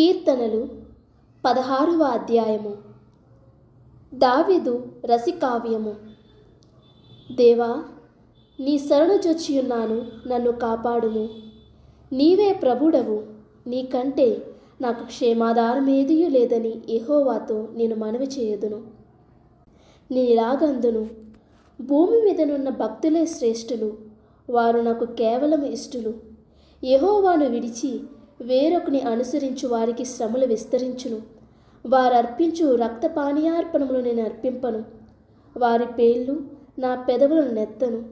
కీర్తనలు పదహారవ అధ్యాయము. దావిదు రసికావ్యము. దేవా నీ శరణు చొచ్చియున్నాను నన్ను కాపాడుము. నీవే ప్రభుడవు నీకంటే నాకు క్షేమాధారమేదియూ లేదని ఎహోవాతో నేను మనవి చేయదును. నేనిలాగందును భూమి మీదనున్న భక్తులే శ్రేష్ఠులు వారు నాకు కేవలం ఇష్టలు. ఎహోవాను విడిచి వేరొకని అనుసరించు వారికి శ్రమలు విస్తరించును. వారు అర్పించు రక్తపానీయార్పణములు నేను అర్పింపను. వారి పేర్లు నా పెదవులను నెత్తను.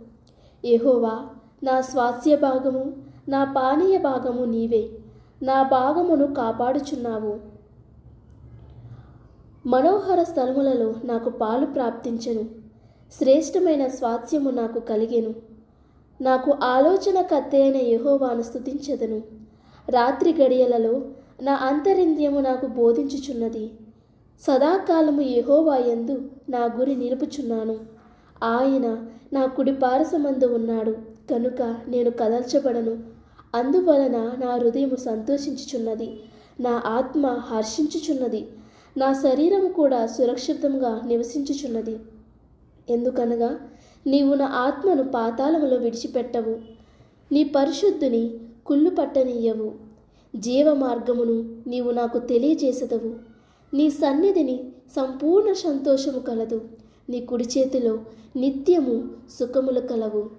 ఎహోవా నా స్వాస్య భాగము నా పానీయ భాగము నీవే. నా భాగమును కాపాడుచున్నావు. మనోహర స్థలములలో నాకు పాలు ప్రాప్తించెను. శ్రేష్టమైన స్వాస్థ్యము నాకు కలిగెను. నాకు ఆలోచన కత్తి అయిన యహోవాను స్థుతించదను రాత్రి గడియలలో నా అంతరింద్రియము నాకు బోధించుచున్నది. సదాకాలము యహోవాయందు నా గురి నిలుపుచున్నాను. ఆయన నా కుడి పారసమందు ఉన్నాడు. కనుక నేను కదల్చబడను. అందువలన నా హృదయము సంతోషించుచున్నది. నా ఆత్మ హర్షించుచున్నది. నా శరీరం కూడా సురక్షితంగా నివసించుచున్నది. ఎందుకనగా నీవు నా ఆత్మను పాతాళములో విడిచిపెట్టవు. నీ పరిశుద్ధుని కుళ్ళు పట్టనీయవు. జీవ మార్గమును నీవు నాకు తెలియజేసదవు. నీ సన్నిధిని సంపూర్ణ సంతోషము కలదు. నీ కుడి చేతిలో నిత్యము సుఖములు కలవు.